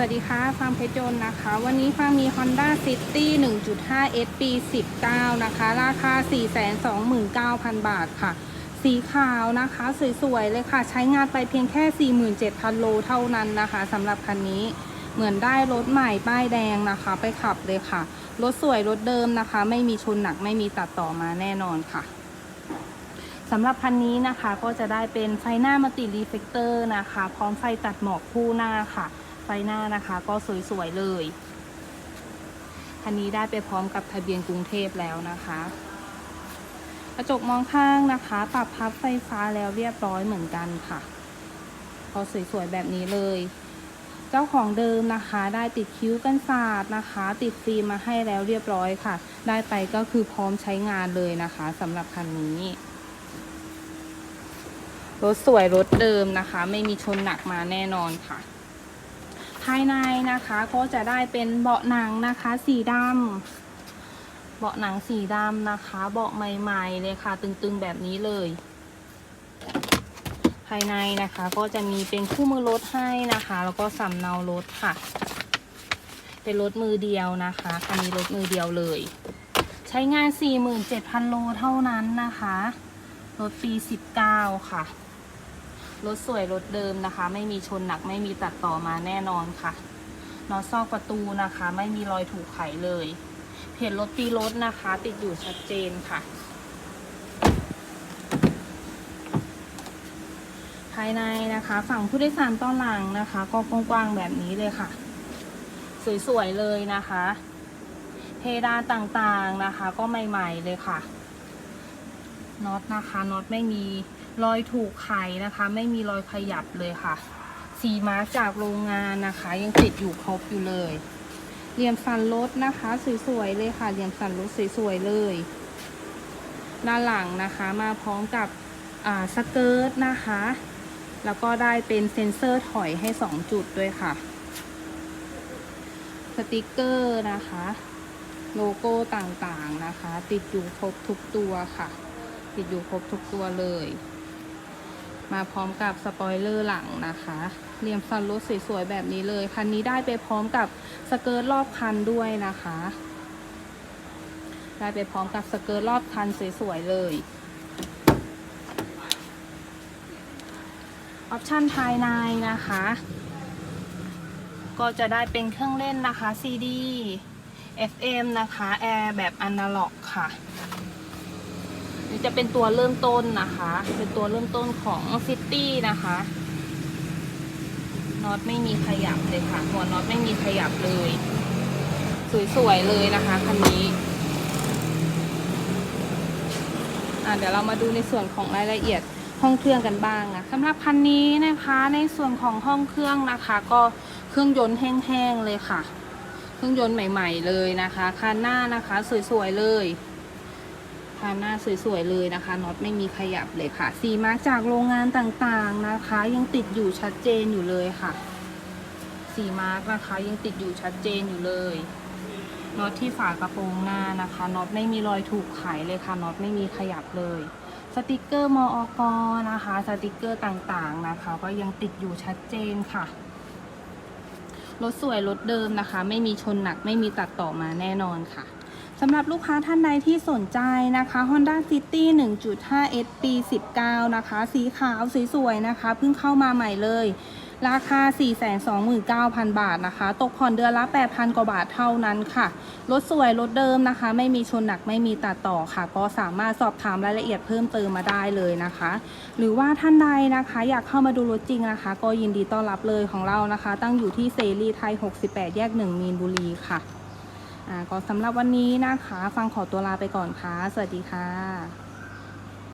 สวัสดีค่ะฟาร์มเพชรยนต์นะคะ วันนี้ฟาร์มมี Honda City 1.5 S ปี 19 นะคะ ราคา 429,000 บาทค่ะ สีขาวนะคะ สวยๆ เลยค่ะ ใช้งานไปเพียงแค่ 47,000 โลเท่านั้นนะคะสำหรับคันนี้เหมือนได้รถใหม่ป้ายแดงนะคะ ไปขับเลยค่ะ รถสวยรถเดิมนะคะ ไม่มีชนหนักไม่มีตัดต่อมาแน่นอนค่ะสำหรับคันนี้นะคะก็จะได้เป็นไฟหน้ามัลติรีเฟกเตอร์นะคะ พร้อมไฟตัดหมอกคู่หน้าค่ะ ไฟหน้านะคะ ก็สวยๆเลยคันนี้ได้ไปพร้อมกับทะเบียนกรุงเทพแล้วนะคะ กระจกมองข้างนะคะ ปรับพับไฟฟ้าแล้วเรียบร้อยเหมือนกันค่ะก็สวยๆแบบนี้เลย เจ้าของเดิมนะคะ ได้ติดคิ้วกันศาสตร์นะคะ ติดฟิล์มมาให้แล้วเรียบร้อยค่ะ ได้ไปก็คือพร้อมใช้งานเลยนะคะสำหรับคันนี้รถสวยรถเดิมนะคะ ไม่มีชนหนักมาแน่นอนค่ะ ภายในนะคะ ก็จะได้เป็นเบาะหนังนะคะ สีดำเบาะหนังสีดำนะคะ เบาะใหม่ๆเลยค่ะ ตึงๆแบบนี้เลย ภายในนะคะก็จะมีเป็นคู่มือรถให้นะคะ แล้วก็สำเนารถค่ะ เป็นรถมือเดียวนะคะคันนี้รถมือเดียวเลย ใช้งาน 47,000 โลเท่านั้นนะคะ รถปี 19 ค่ะ รถสวยรถเดิมนะคะ ไม่มีชนหนักไม่มีตัดต่อมาแน่นอนค่ะน็อตซอกประตูนะคะ ไม่มีรอยถูกไขเลยเพจรถปีรถนะคะ ติดอยู่ชัดเจนค่ะ ภายในนะคะ ฝั่งผู้โดยสารต้อนหลังนะคะ ก็กว้างๆแบบนี้เลยค่ะ สวยๆเลยนะคะ เพดานต่างๆนะคะ ก็ใหม่ๆเลยค่ะน็อตนะคะน็อตไม่มี รอยถูกไขนะคะ ไม่มีรอยขยับเลยค่ะ สีม้าจากโรงงานนะคะ ยังติดอยู่ครบอยู่เลยเหลี่ยมสันรถนะคะ สวยๆเลยค่ะเหลี่ยมสันรถสวยๆเลยด้านหลังนะคะมาพร้อมกับอ่าสเกิร์ตนะคะ แล้วก็ได้เป็นเซ็นเซอร์ถอยให้ 2 จุดด้วยค่ะ สติกเกอร์นะคะ โลโก้ต่างๆนะคะ ติดอยู่ครบทุกตัวค่ะ ติดอยู่ครบทุกตัวเลย มาพร้อมกับสปอยเลอร์หลังนะคะเรียมฟันรถสวยๆแบบนี้เลย คันนี้ได้ไปพร้อมกับสเกิร์ตรอบคันด้วยนะคะ ได้ไปพร้อมกับสเกิร์ตรอบคันสวยๆเลยออปชันภายในนะคะ ก็จะได้เป็นเครื่องเล่นนะคะ CD FM นะคะ แอร์แบบอนาล็อกค่ะ นี่จะเป็นตัวเริ่มต้นนะคะ เป็นตัวเริ่มต้นของซิตี้นะคะน็อตไม่มีขยับเลยค่ะ หัวน็อตไม่มีขยับเลย สวยๆเลยนะคะคันนี้่ะเดี๋ยวเรามาดูในส่วนของรายละเอียดห้องเครื่องกันบ้างนะสำหรับคันนี้นะคะในส่วนของห้องเครื่องนะคะ ก็เครื่องยนต์แห้งๆเลยค่ะ เครื่องยนต์ใหม่ ๆ เลยนะคะคันหน้านะคะ สวยๆเลย คานหน้าสวยๆเลยนะคะน็อตไม่มีขยับเลยค่ะ สีมาร์กจากโรงงานต่างๆนะคะ ยังติดอยู่ชัดเจนอยู่เลยค่ะ สีมาร์กนะคะยังติดอยู่ชัดเจนอยู่เลยน็อตที่ฝากระโปรงหน้านะคะน็อตไม่มีรอยถูกไขเลยค่ะน็อตไม่มีขยับเลย สติกเกอร์มอกนะคะ สติกเกอร์ต่างๆนะคะ ก็ยังติดอยู่ชัดเจนค่ะรถสวยรถเดิมนะคะ ไม่มีชนหนักไม่มีตัดต่อมาแน่นอนค่ะ สำหรับลูกค้าท่านใดที่สนใจนะคะ Honda City 1.5 S ปี 19 นะคะ สีขาวสวยๆนะคะ เพิ่งเข้ามาใหม่เลย ราคา 429,000 บาทนะคะ ตกผ่อนเดือนละ 8,000 กว่าบาทเท่านั้นค่ะ รถสวยรถเดิมนะคะ ไม่มีชนหนักไม่มีตัดต่อค่ะ ก็สามารถสอบถามรายละเอียดเพิ่มเติมมาได้เลยนะคะ หรือว่าท่านใดนะคะ อยากเข้ามาดูรถจริงนะคะ ก็ยินดีต้อนรับเลยของเรานะคะ ตั้งอยู่ที่เซรีไทย 68 แยก 1 มีนบุรีค่ะ ก็สำหรับวันนี้นะคะ ฟังขอตัวลาไปก่อนค่ะ สวัสดีค่ะ